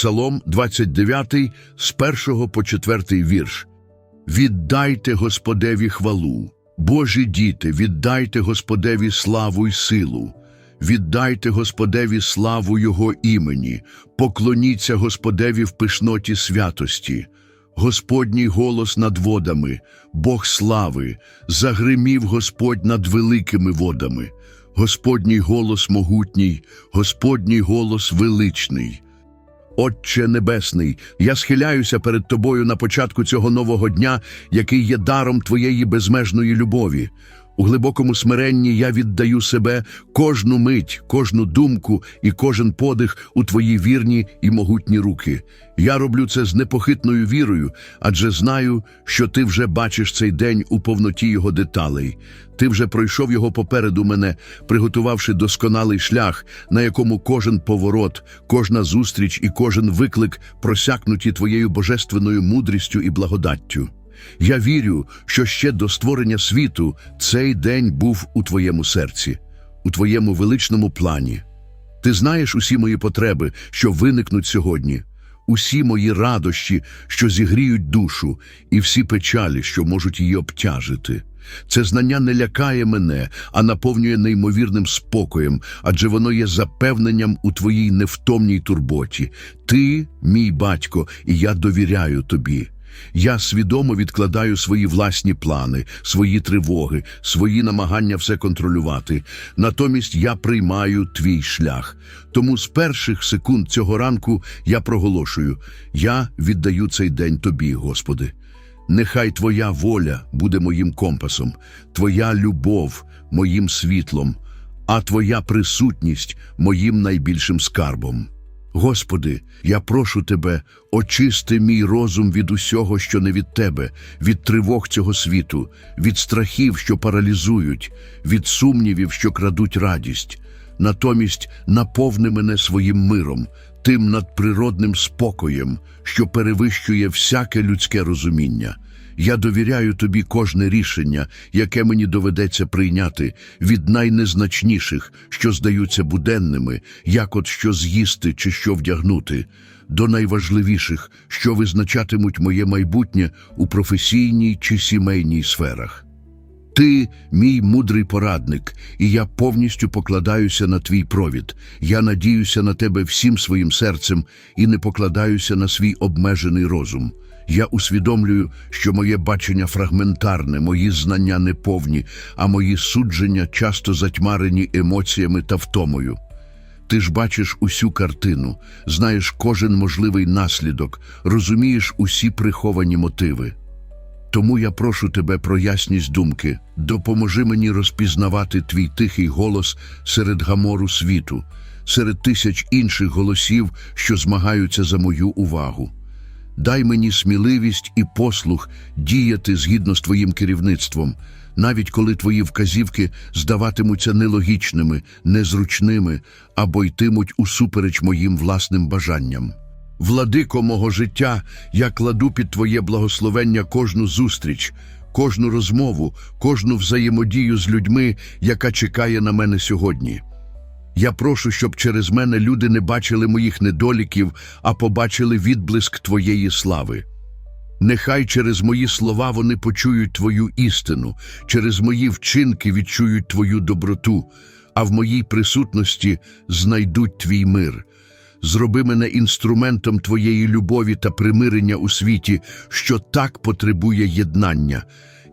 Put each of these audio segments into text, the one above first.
Псалом 29 з 1 по 4 вірш. Віддайте Господеві хвалу, Божі діти, віддайте Господеві славу й силу. Віддайте Господеві славу Його імені, поклоніться Господеві в пишноті святості. Господній голос над водами, Бог слави, загримів Господь над великими водами. Господній голос могутній, Господній голос величний. Отче Небесний, я схиляюся перед Тобою на початку цього нового дня, який є даром Твоєї безмежної любові. У глибокому смиренні я віддаю себе кожну мить, кожну думку і кожен подих у Твої вірні і могутні руки. Я роблю це з непохитною вірою, адже знаю, що Ти вже бачиш цей день у повноті його деталей. Ти вже пройшов його попереду мене, приготувавши досконалий шлях, на якому кожен поворот, кожна зустріч і кожен виклик просякнуті Твоєю божественною мудрістю і благодаттю. Я вірю, що ще до створення світу цей день був у твоєму серці, у твоєму величному плані. Ти знаєш усі мої потреби, що виникнуть сьогодні, усі мої радощі, що зігріють душу, і всі печалі, що можуть її обтяжити. Це знання не лякає мене, а наповнює неймовірним спокоєм, адже воно є запевненням у твоїй невтомній турботі. Ти, мій батько, і я довіряю тобі. Я свідомо відкладаю свої власні плани, свої тривоги, свої намагання все контролювати. Натомість я приймаю твій шлях. Тому з перших секунд цього ранку я проголошую: я віддаю цей день тобі, Господи. Нехай Твоя воля буде моїм компасом, Твоя любов моїм світлом, а Твоя присутність моїм найбільшим скарбом. Господи, я прошу Тебе, очисти мій розум від усього, що не від Тебе, від тривог цього світу, від страхів, що паралізують, від сумнівів, що крадуть радість. Натомість наповни мене своїм миром, тим надприродним спокоєм, що перевищує всяке людське розуміння. Я довіряю тобі кожне рішення, яке мені доведеться прийняти, від найнезначніших, що здаються буденними, як от що з'їсти чи що вдягнути, до найважливіших, що визначатимуть моє майбутнє у професійній чи сімейній сферах. Ти, мій мудрий порадник, і я повністю покладаюся на твій провід. Я надіюся на тебе всім своїм серцем і не покладаюся на свій обмежений розум. Я усвідомлюю, що моє бачення фрагментарне, мої знання неповні, а мої судження часто затьмарені емоціями та втомою. Ти ж бачиш усю картину, знаєш кожен можливий наслідок, розумієш усі приховані мотиви. Тому я прошу тебе про ясність думки, допоможи мені розпізнавати твій тихий голос серед гамору світу, серед тисяч інших голосів, що змагаються за мою увагу. Дай мені сміливість і послух діяти згідно з твоїм керівництвом, навіть коли твої вказівки здаватимуться нелогічними, незручними або йтимуть усупереч моїм власним бажанням. Владико мого життя, я кладу під Твоє благословення кожну зустріч, кожну розмову, кожну взаємодію з людьми, яка чекає на мене сьогодні. Я прошу, щоб через мене люди не бачили моїх недоліків, а побачили відблиск Твоєї слави. Нехай через мої слова вони почують Твою істину, через мої вчинки відчують Твою доброту, а в моїй присутності знайдуть Твій мир. Зроби мене інструментом Твоєї любові та примирення у світі, що так потребує єднання.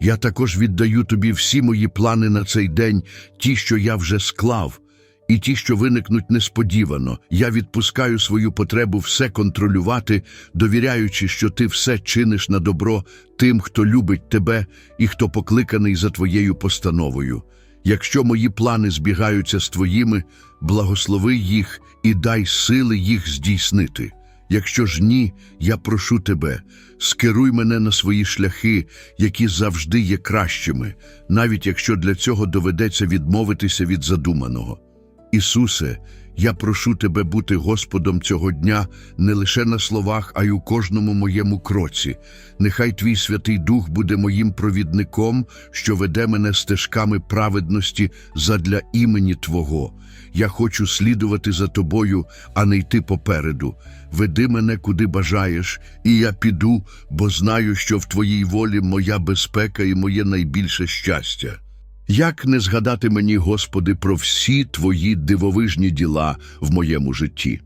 Я також віддаю Тобі всі мої плани на цей день, ті, що я вже склав, і ті, що виникнуть несподівано. Я відпускаю свою потребу все контролювати, довіряючи, що Ти все чиниш на добро тим, хто любить Тебе і хто покликаний за Твоєю постановою. Якщо мої плани збігаються з твоїми, благослови їх і дай сили їх здійснити. Якщо ж ні, я прошу тебе, скеруй мене на свої шляхи, які завжди є кращими, навіть якщо для цього доведеться відмовитися від задуманого. Ісусе, я прошу Тебе бути Господом цього дня не лише на словах, а й у кожному моєму кроці. Нехай Твій Святий Дух буде моїм провідником, що веде мене стежками праведності задля імені Твого. Я хочу слідувати за Тобою, а не йти попереду. Веди мене, куди бажаєш, і я піду, бо знаю, що в Твоїй волі моя безпека і моє найбільше щастя. Як не згадати мені, Господи, про всі Твої дивовижні діла в моєму житті?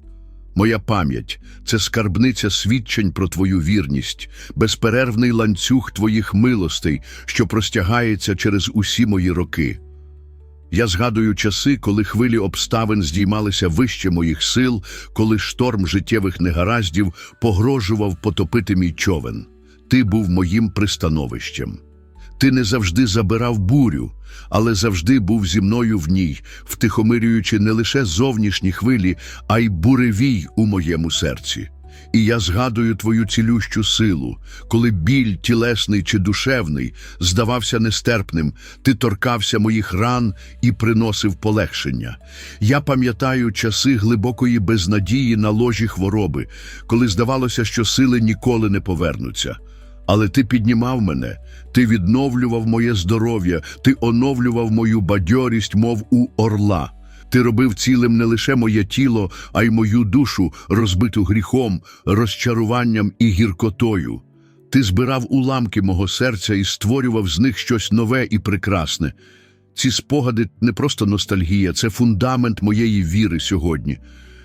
Моя пам'ять це скарбниця свідчень про Твою вірність, безперервний ланцюг Твоїх милостей, що простягається через усі мої роки. Я згадую часи, коли хвилі обставин здіймалися вище моїх сил, коли шторм життєвих негараздів погрожував потопити мій човен. Ти був моїм пристановищем. Ти не завжди забирав бурю, але завжди був зі мною в ній, втихомирюючи не лише зовнішні хвилі, а й буревій у моєму серці. І я згадую твою цілющу силу, коли біль, тілесний чи душевний, здавався нестерпним, ти торкався моїх ран і приносив полегшення. Я пам'ятаю часи глибокої безнадії на ложі хвороби, коли здавалося, що сили ніколи не повернуться. Але ти піднімав мене, ти відновлював моє здоров'я, ти оновлював мою бадьорість, мов у орла. Ти робив цілим не лише моє тіло, а й мою душу, розбиту гріхом, розчаруванням і гіркотою. Ти збирав уламки мого серця і створював з них щось нове і прекрасне. Ці спогади не просто ностальгія, це фундамент моєї віри сьогодні.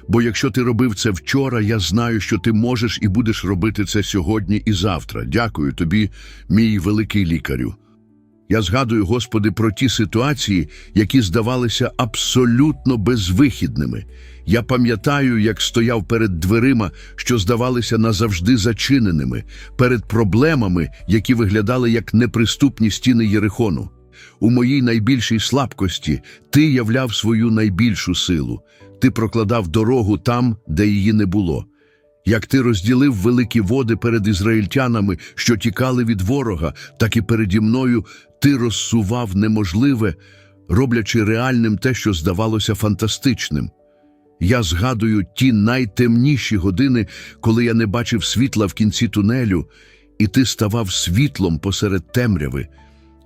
Бо якщо ти робив це вчора, я знаю, що ти можеш і будеш робити це сьогодні і завтра. Дякую тобі, мій великий лікарю. Я згадую, Господи, про ті ситуації, які здавалися абсолютно безвихідними. Я пам'ятаю, як стояв перед дверима, що здавалися назавжди зачиненими, перед проблемами, які виглядали як неприступні стіни Єрихону. У моїй найбільшій слабкості ти являв свою найбільшу силу. Ти прокладав дорогу там, де її не було. Як ти розділив великі води перед ізраїльтянами, що тікали від ворога, так і переді мною ти розсував неможливе, роблячи реальним те, що здавалося фантастичним. Я згадую ті найтемніші години, коли я не бачив світла в кінці тунелю, і ти ставав світлом посеред темряви.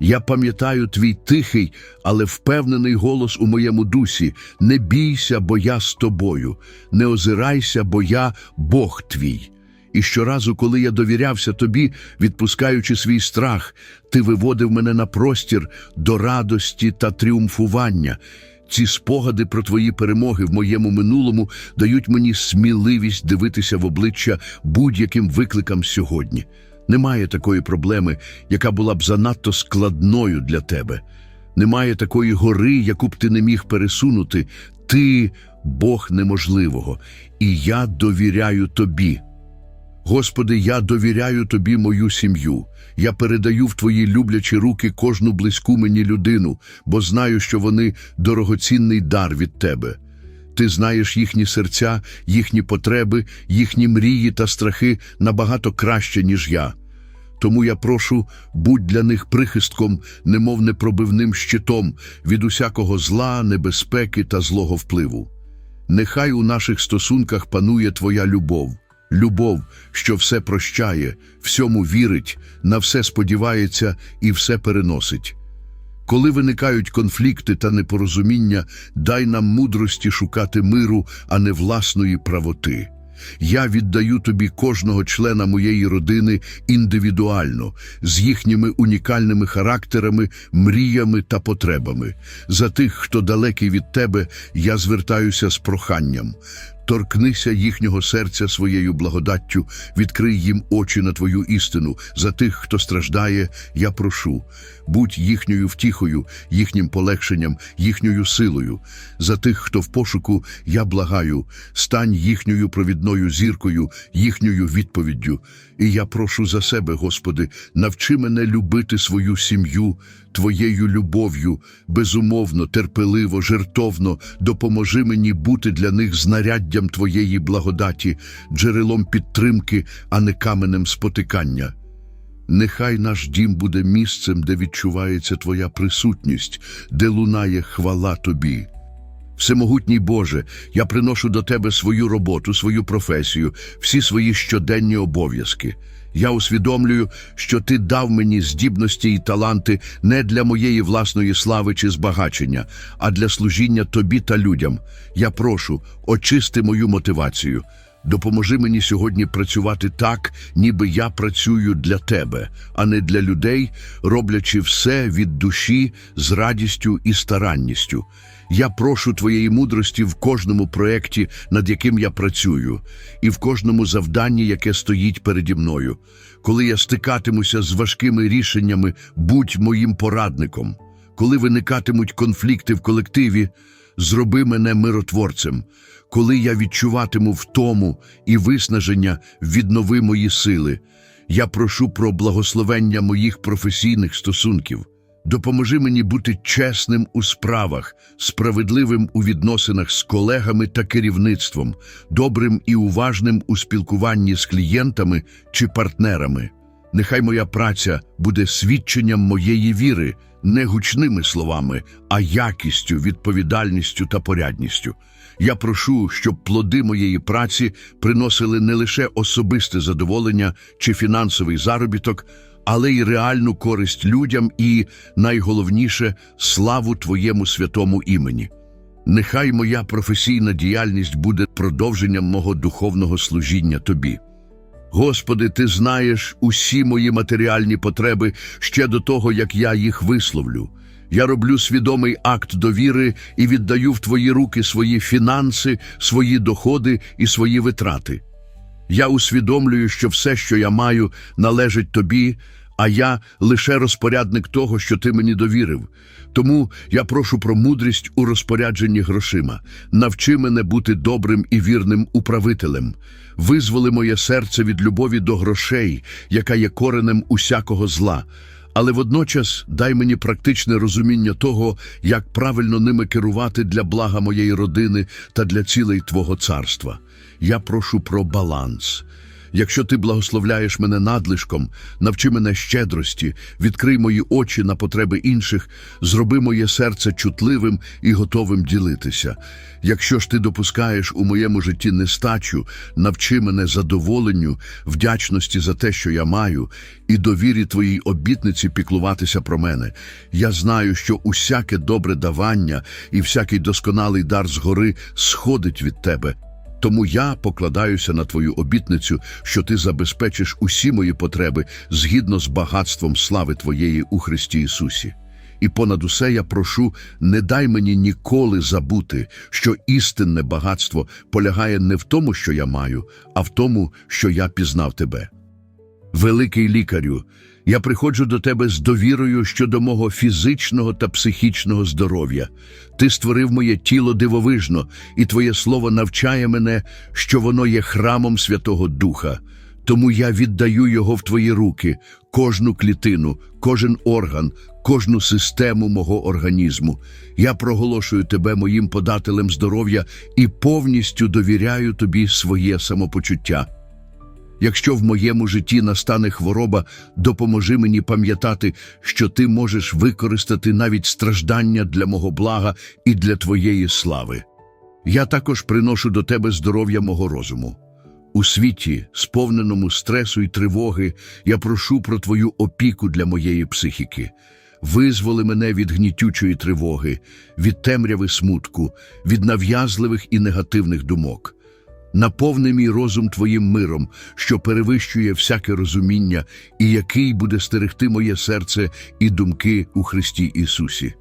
Я пам'ятаю твій тихий, але впевнений голос у моєму дусі: не бійся, бо я з тобою, не озирайся, бо я Бог твій. І щоразу, коли я довірявся тобі, відпускаючи свій страх, ти виводив мене на простір до радості та тріумфування. Ці спогади про твої перемоги в моєму минулому дають мені сміливість дивитися в обличчя будь-яким викликам сьогодні. Немає такої проблеми, яка була б занадто складною для тебе. Немає такої гори, яку б ти не міг пересунути. Ти Бог неможливого, і я довіряю тобі. Господи, я довіряю тобі мою сім'ю. Я передаю в твої люблячі руки кожну близьку мені людину, бо знаю, що вони дорогоцінний дар від тебе. Ти знаєш їхні серця, їхні потреби, їхні мрії та страхи набагато краще, ніж я. Тому я прошу, будь для них прихистком, немов непробивним щитом від усякого зла, небезпеки та злого впливу. Нехай у наших стосунках панує Твоя любов, любов, що все прощає, всьому вірить, на все сподівається і все переносить. Коли виникають конфлікти та непорозуміння, дай нам мудрості шукати миру, а не власної правоти. Я віддаю тобі кожного члена моєї родини індивідуально, з їхніми унікальними характерами, мріями та потребами. За тих, хто далекий від тебе, я звертаюся з проханням. Торкнися їхнього серця своєю благодаттю, відкрий їм очі на твою істину. За тих, хто страждає, я прошу. Будь їхньою втіхою, їхнім полегшенням, їхньою силою. За тих, хто в пошуку, я благаю, стань їхньою провідною зіркою, їхньою відповіддю. І я прошу за себе, Господи, навчи мене любити свою сім'ю, Твоєю любов'ю, безумовно, терпеливо, жертовно, допоможи мені бути для них знаряддям Твоєї благодаті, джерелом підтримки, а не каменем спотикання. Нехай наш дім буде місцем, де відчувається Твоя присутність, де лунає хвала Тобі. Всемогутній Боже, я приношу до Тебе свою роботу, свою професію, всі свої щоденні обов'язки. Я усвідомлюю, що Ти дав мені здібності і таланти не для моєї власної слави чи збагачення, а для служіння Тобі та людям. Я прошу, очисти мою мотивацію. Допоможи мені сьогодні працювати так, ніби я працюю для тебе, а не для людей, роблячи все від душі з радістю і старанністю. Я прошу твоєї мудрості в кожному проєкті, над яким я працюю, і в кожному завданні, яке стоїть переді мною. Коли я стикатимуся з важкими рішеннями, будь моїм порадником. Коли виникатимуть конфлікти в колективі, зроби мене миротворцем. Коли я відчуватиму втому і виснаження, віднови мої сили. Я прошу про благословення моїх професійних стосунків. Допоможи мені бути чесним у справах, справедливим у відносинах з колегами та керівництвом, добрим і уважним у спілкуванні з клієнтами чи партнерами. Нехай моя праця буде свідченням моєї віри, не гучними словами, а якістю, відповідальністю та порядністю. Я прошу, щоб плоди моєї праці приносили не лише особисте задоволення чи фінансовий заробіток, але й реальну користь людям і, найголовніше, славу Твоєму святому імені. Нехай моя професійна діяльність буде продовженням мого духовного служіння Тобі. Господи, Ти знаєш усі мої матеріальні потреби ще до того, як я їх висловлю. Я роблю свідомий акт довіри і віддаю в Твої руки свої фінанси, свої доходи і свої витрати. Я усвідомлюю, що все, що я маю, належить тобі, а я лише розпорядник того, що ти мені довірив. Тому я прошу про мудрість у розпорядженні грошима. Навчи мене бути добрим і вірним управителем. Визволи моє серце від любові до грошей, яка є коренем усякого зла. Але водночас дай мені практичне розуміння того, як правильно ними керувати для блага моєї родини та для цілей Твого царства. Я прошу про баланс. Якщо ти благословляєш мене надлишком, навчи мене щедрості, відкрий мої очі на потреби інших, зроби моє серце чутливим і готовим ділитися. Якщо ж ти допускаєш у моєму житті нестачу, навчи мене задоволенню, вдячності за те, що я маю, і довірі твоїй обітниці піклуватися про мене. Я знаю, що усяке добре давання і всякий досконалий дар згори сходить від тебе. Тому я покладаюся на твою обітницю, що ти забезпечиш усі мої потреби згідно з багатством слави Твоєї у Христі Ісусі. І понад усе я прошу, не дай мені ніколи забути, що істинне багатство полягає не в тому, що я маю, а в тому, що я пізнав тебе. Великий лікарю, я приходжу до тебе з довірою щодо мого фізичного та психічного здоров'я. Ти створив моє тіло дивовижно, і Твоє слово навчає мене, що воно є храмом Святого Духа. Тому я віддаю його в Твої руки, кожну клітину, кожен орган, кожну систему мого організму. Я проголошую тебе моїм подателем здоров'я і повністю довіряю тобі своє самопочуття. Якщо в моєму житті настане хвороба, допоможи мені пам'ятати, що ти можеш використати навіть страждання для мого блага і для твоєї слави. Я також приношу до тебе здоров'я мого розуму. У світі, сповненому стресу і тривоги, я прошу про твою опіку для моєї психіки. Визволи мене від гнітючої тривоги, від темряви смутку, від нав'язливих і негативних думок. Наповни мій розум Твоїм миром, що перевищує всяке розуміння, і який буде стерегти моє серце і думки у Христі Ісусі.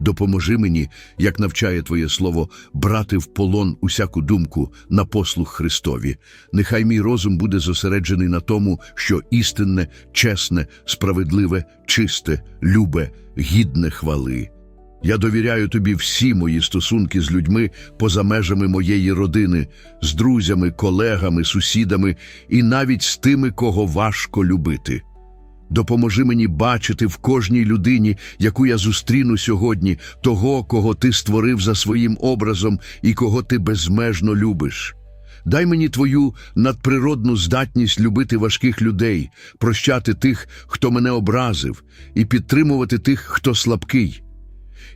Допоможи мені, як навчає Твоє Слово, брати в полон усяку думку на послух Христові. Нехай мій розум буде зосереджений на тому, що істинне, чесне, справедливе, чисте, любе, гідне хвали. Я довіряю тобі всі мої стосунки з людьми поза межами моєї родини, з друзями, колегами, сусідами і навіть з тими, кого важко любити. Допоможи мені бачити в кожній людині, яку я зустріну сьогодні, того, кого ти створив за своїм образом і кого ти безмежно любиш. Дай мені твою надприродну здатність любити важких людей, прощати тих, хто мене образив, і підтримувати тих, хто слабкий.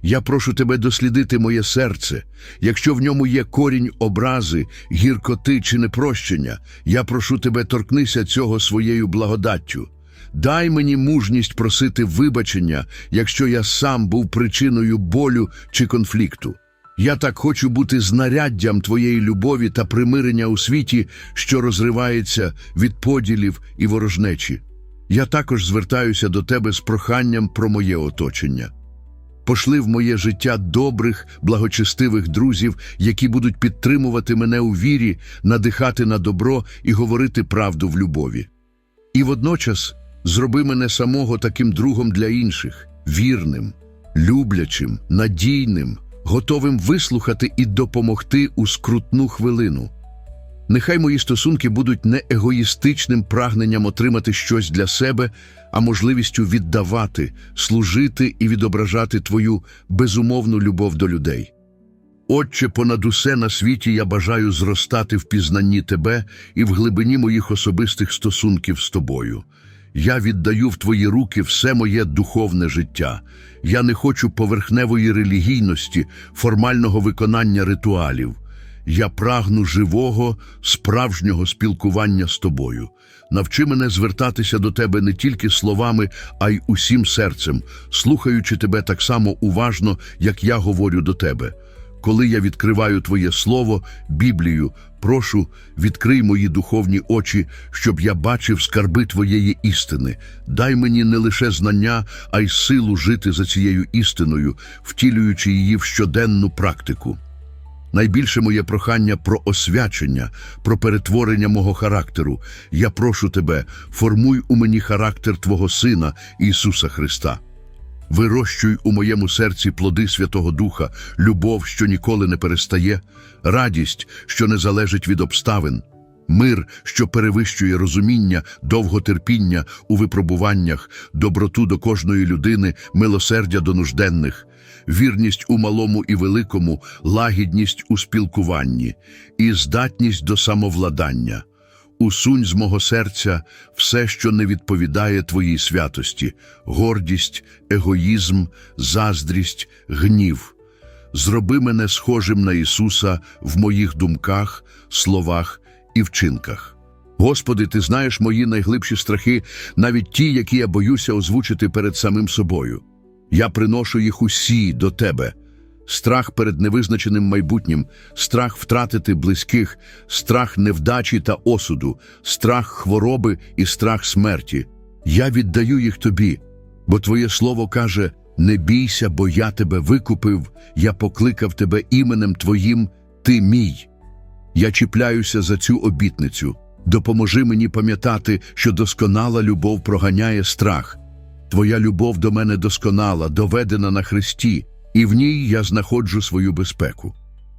Я прошу тебе дослідити моє серце. Якщо в ньому є корінь образи, гіркоти чи непрощення, я прошу тебе торкнися цього своєю благодаттю. Дай мені мужність просити вибачення, якщо я сам був причиною болю чи конфлікту. Я так хочу бути знаряддям твоєї любові та примирення у світі, що розривається від поділів і ворожнечі. Я також звертаюся до тебе з проханням про моє оточення. Пошли в моє життя добрих, благочестивих друзів, які будуть підтримувати мене у вірі, надихати на добро і говорити правду в любові. І водночас зроби мене самого таким другом для інших, вірним, люблячим, надійним, готовим вислухати і допомогти у скрутну хвилину. Нехай мої стосунки будуть не егоїстичним прагненням отримати щось для себе, а можливістю віддавати, служити і відображати твою безумовну любов до людей. Отче, понад усе на світі я бажаю зростати в пізнанні Тебе і в глибині моїх особистих стосунків з Тобою. Я віддаю в Твої руки все моє духовне життя. Я не хочу поверхневої релігійності, формального виконання ритуалів. Я прагну живого, справжнього спілкування з тобою. Навчи мене звертатися до тебе не тільки словами, а й усім серцем, слухаючи тебе так само уважно, як я говорю до тебе. Коли я відкриваю Твоє Слово, Біблію, прошу, відкрий мої духовні очі, щоб я бачив скарби Твоєї істини. Дай мені не лише знання, а й силу жити за цією істиною, втілюючи її в щоденну практику. Найбільше моє прохання про освячення, про перетворення мого характеру. Я прошу тебе, формуй у мені характер Твого Сина Ісуса Христа. Вирощуй у моєму серці плоди Святого Духа, любов, що ніколи не перестає, радість, що не залежить від обставин, мир, що перевищує розуміння, довготерпіння у випробуваннях, доброту до кожної людини, милосердя до нужденних, вірність у малому і великому, лагідність у спілкуванні і здатність до самовладання. Усунь з мого серця все, що не відповідає Твоїй святості, гордість, егоїзм, заздрість, гнів. Зроби мене схожим на Ісуса в моїх думках, словах і вчинках. Господи, Ти знаєш мої найглибші страхи, навіть ті, які я боюся озвучити перед самим собою. Я приношу їх усі до Тебе. Страх перед невизначеним майбутнім, страх втратити близьких, страх невдачі та осуду, страх хвороби і страх смерті. Я віддаю їх тобі, бо Твоє слово каже: не бійся, бо я тебе викупив, я покликав тебе іменем Твоїм, ти мій. Я чіпляюся за цю обітницю. Допоможи мені пам'ятати, що досконала любов проганяє страх. Твоя любов до мене досконала, доведена на Христі, і в ній я знаходжу свою безпеку.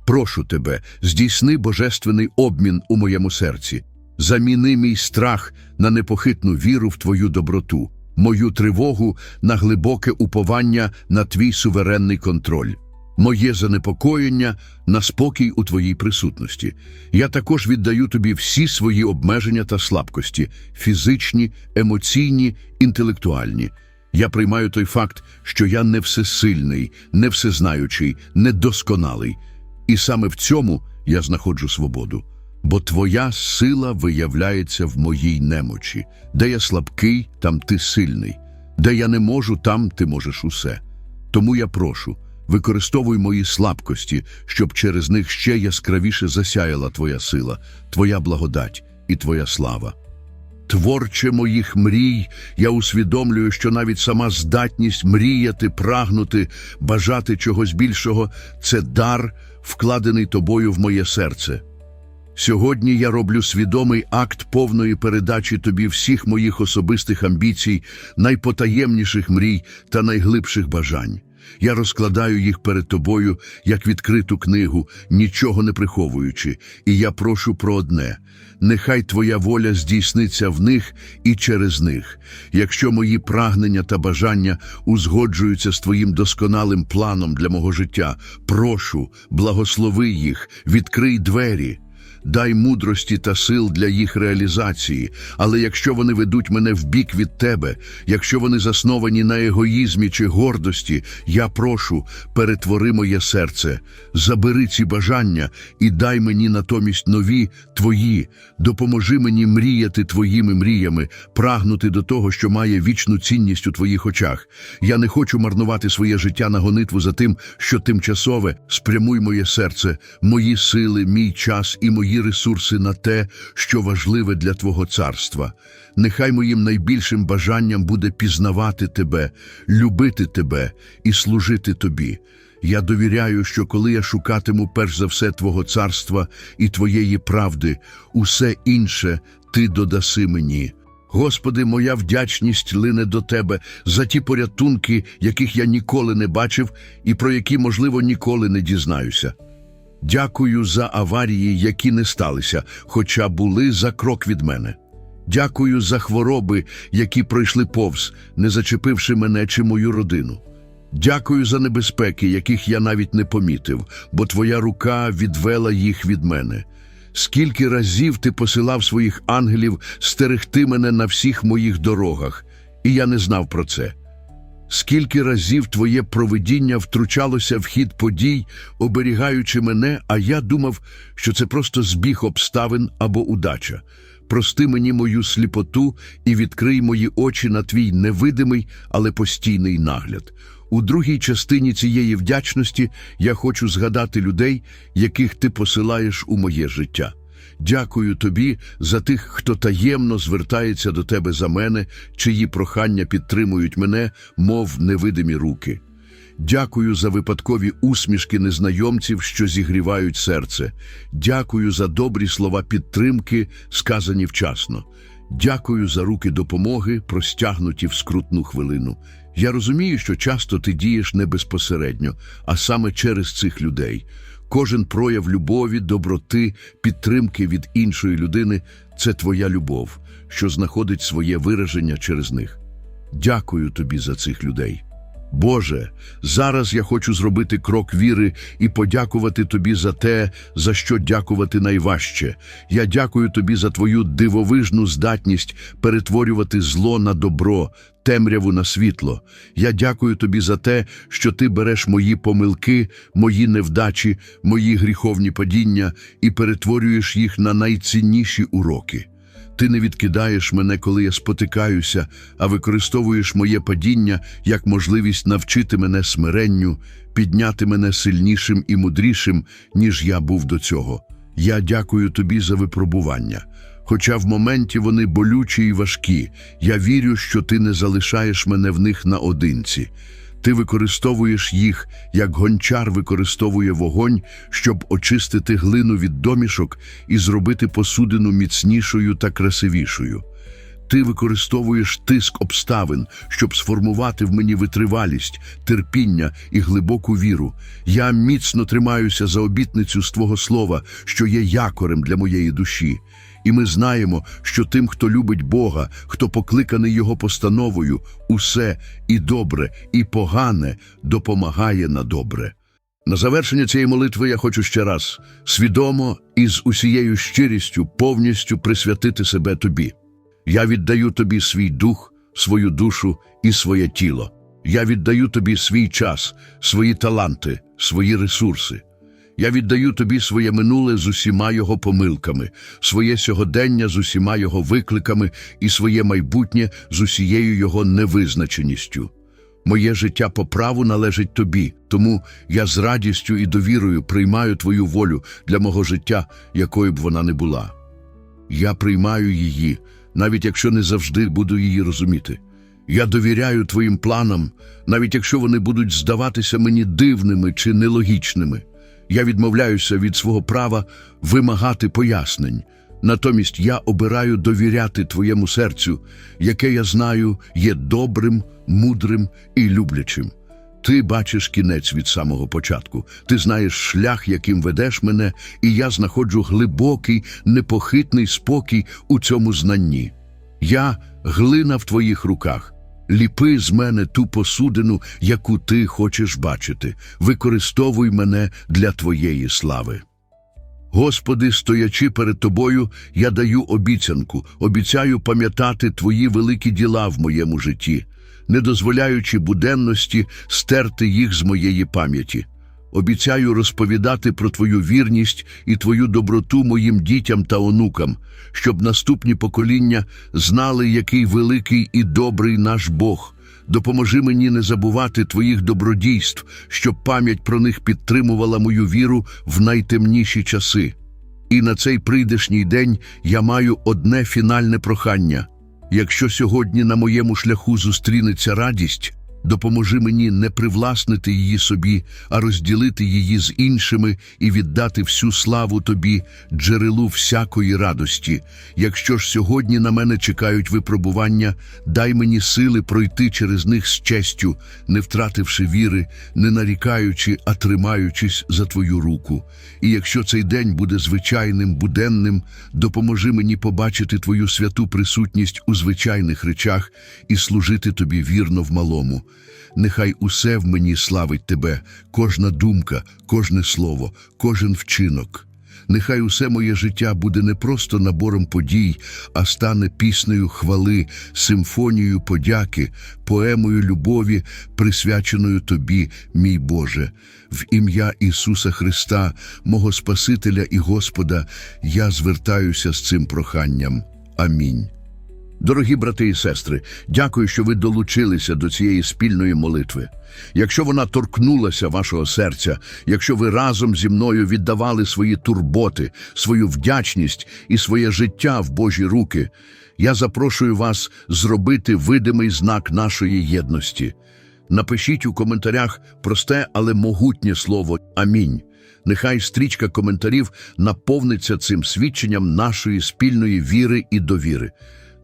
Прошу тебе, здійсни божественний обмін у моєму серці, заміни мій страх на непохитну віру в твою доброту, мою тривогу на глибоке уповання на твій суверенний контроль, моє занепокоєння на спокій у твоїй присутності. Я також віддаю тобі всі свої обмеження та слабкості фізичні, емоційні, інтелектуальні. Я приймаю той факт, що я не всесильний, не всезнаючий, недосконалий. І саме в цьому я знаходжу свободу. Бо твоя сила виявляється в моїй немочі. Де я слабкий, там ти сильний. Де я не можу, там ти можеш усе. Тому я прошу, використовуй мої слабкості, щоб через них ще яскравіше засяяла твоя сила, твоя благодать і твоя слава. Творче моїх мрій, я усвідомлюю, що навіть сама здатність мріяти, прагнути, бажати чогось більшого це дар, вкладений тобою в моє серце. Сьогодні я роблю свідомий акт повної передачі тобі всіх моїх особистих амбіцій, найпотаємніших мрій та найглибших бажань. Я розкладаю їх перед тобою як відкриту книгу, нічого не приховуючи, і я прошу про одне: нехай твоя воля здійсниться в них і через них. Якщо мої прагнення та бажання узгоджуються з твоїм досконалим планом для мого життя, прошу, благослови їх, відкрий двері. Дай мудрості та сил для їх реалізації. Але якщо вони ведуть мене в бік від тебе, якщо вони засновані на егоїзмі чи гордості, я прошу, перетвори моє серце, забери ці бажання і дай мені натомість нові твої, допоможи мені мріяти твоїми мріями, прагнути до того, що має вічну цінність у твоїх очах. Я не хочу марнувати своє життя на гонитву за тим, що тимчасове, спрямуй моє серце, мої сили, мій час і мої ресурси на те, що важливе для Твого царства. Нехай моїм найбільшим бажанням буде пізнавати Тебе, любити Тебе і служити Тобі. Я довіряю, що коли я шукатиму перш за все Твого царства і Твоєї правди, усе інше Ти додаси мені. Господи, моя вдячність лине до Тебе за ті порятунки, яких я ніколи не бачив і про які, можливо, ніколи не дізнаюся. Дякую за аварії, які не сталися, хоча були за крок від мене. Дякую за хвороби, які пройшли повз, не зачепивши мене чи мою родину. Дякую за небезпеки, яких я навіть не помітив, бо Твоя рука відвела їх від мене. Скільки разів ти посилав своїх ангелів стерегти мене на всіх моїх дорогах, і я не знав про це. Скільки разів твоє провидіння втручалося в хід подій, оберігаючи мене, а я думав, що це просто збіг обставин або удача. Прости мені мою сліпоту і відкрий мої очі на твій невидимий, але постійний нагляд. У другій частині цієї вдячності я хочу згадати людей, яких ти посилаєш у моє життя. Дякую тобі за тих, хто таємно звертається до тебе за мене, чиї прохання підтримують мене, мов невидимі руки. Дякую за випадкові усмішки незнайомців, що зігрівають серце. Дякую за добрі слова підтримки, сказані вчасно. Дякую за руки допомоги, простягнуті в скрутну хвилину. Я розумію, що часто ти дієш не безпосередньо, а саме через цих людей. Кожен прояв любові, доброти, підтримки від іншої людини це твоя любов, що знаходить своє вираження через них. Дякую тобі за цих людей. Боже, зараз я хочу зробити крок віри і подякувати Тобі за те, за що дякувати найважче. Я дякую Тобі за Твою дивовижну здатність перетворювати зло на добро, темряву на світло. Я дякую Тобі за те, що Ти береш мої помилки, мої невдачі, мої гріховні падіння і перетворюєш їх на найцінніші уроки. Ти не відкидаєш мене, коли я спотикаюся, а використовуєш моє падіння як можливість навчити мене смиренню, підняти мене сильнішим і мудрішим, ніж я був до цього. Я дякую тобі за випробування. Хоча в моменті вони болючі і важкі, я вірю, що ти не залишаєш мене в них наодинці. Ти використовуєш їх, як гончар використовує вогонь, щоб очистити глину від домішок і зробити посудину міцнішою та красивішою. Ти використовуєш тиск обставин, щоб сформувати в мені витривалість, терпіння і глибоку віру. Я міцно тримаюся за обітницю з Твого слова, що є якорем для моєї душі. І ми знаємо, що тим, хто любить Бога, хто покликаний Його постановою, усе і добре, і погане допомагає на добре. На завершення цієї молитви я хочу ще раз свідомо і з усією щирістю повністю присвятити себе тобі. Я віддаю тобі свій дух, свою душу і своє тіло. Я віддаю тобі свій час, свої таланти, свої ресурси. Я віддаю тобі своє минуле з усіма його помилками, своє сьогодення з усіма його викликами і своє майбутнє з усією його невизначеністю. Моє життя по праву належить тобі, тому я з радістю і довірою приймаю твою волю для мого життя, якою б вона не була. Я приймаю її, навіть якщо не завжди буду її розуміти. Я довіряю твоїм планам, навіть якщо вони будуть здаватися мені дивними чи нелогічними. Я відмовляюся від свого права вимагати пояснень. Натомість я обираю довіряти твоєму серцю, яке я знаю є добрим, мудрим і люблячим. Ти бачиш кінець від самого початку. Ти знаєш шлях, яким ведеш мене, і я знаходжу глибокий, непохитний спокій у цьому знанні. Я глина в твоїх руках. Ліпи з мене ту посудину, яку ти хочеш бачити. Використовуй мене для твоєї слави. Господи, стоячи перед Тобою, я даю обіцянку, обіцяю пам'ятати Твої великі діла в моєму житті, не дозволяючи буденності стерти їх з моєї пам'яті. Обіцяю розповідати про Твою вірність і Твою доброту моїм дітям та онукам, щоб наступні покоління знали, який великий і добрий наш Бог. Допоможи мені не забувати Твоїх добродійств, щоб пам'ять про них підтримувала мою віру в найтемніші часи. І на цей прийдешній день я маю одне фінальне прохання. Якщо сьогодні на моєму шляху зустрінеться радість, допоможи мені не привласнити її собі, а розділити її з іншими і віддати всю славу тобі, джерелу всякої радості. Якщо ж сьогодні на мене чекають випробування, дай мені сили пройти через них з честю, не втративши віри, не нарікаючи, а тримаючись за твою руку. І якщо цей день буде звичайним, буденним, допоможи мені побачити твою святу присутність у звичайних речах і служити тобі вірно в малому. Нехай усе в мені славить тебе, кожна думка, кожне слово, кожен вчинок. Нехай усе моє життя буде не просто набором подій, а стане піснею хвали, симфонією подяки, поемою любові, присвяченою тобі, мій Боже. В ім'я Ісуса Христа, мого Спасителя і Господа, я звертаюся з цим проханням. Амінь. Дорогі брати і сестри, дякую, що ви долучилися до цієї спільної молитви. Якщо вона торкнулася вашого серця, якщо ви разом зі мною віддавали свої турботи, свою вдячність і своє життя в Божі руки, я запрошую вас зробити видимий знак нашої єдності. Напишіть у коментарях просте, але могутнє слово Амінь. Нехай стрічка коментарів наповниться цим свідченням нашої спільної віри і довіри.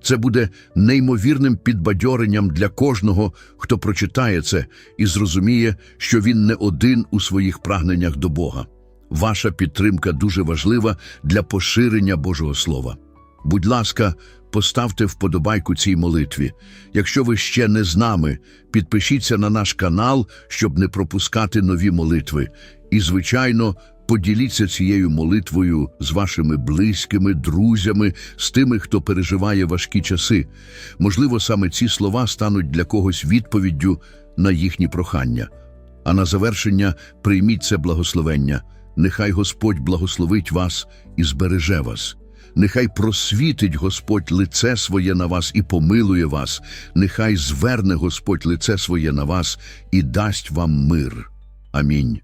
Це буде неймовірним підбадьоренням для кожного, хто прочитає це і зрозуміє, що він не один у своїх прагненнях до Бога. Ваша підтримка дуже важлива для поширення Божого Слова. Будь ласка, поставте вподобайку цій молитві. Якщо ви ще не з нами, підпишіться на наш канал, щоб не пропускати нові молитви. І, звичайно, поділіться цією молитвою з вашими близькими, друзями, з тими, хто переживає важкі часи. Можливо, саме ці слова стануть для когось відповіддю на їхні прохання. А на завершення прийміть це благословення. Нехай Господь благословить вас і збереже вас. Нехай просвітить Господь лице своє на вас і помилує вас. Нехай зверне Господь лице своє на вас і дасть вам мир. Амінь.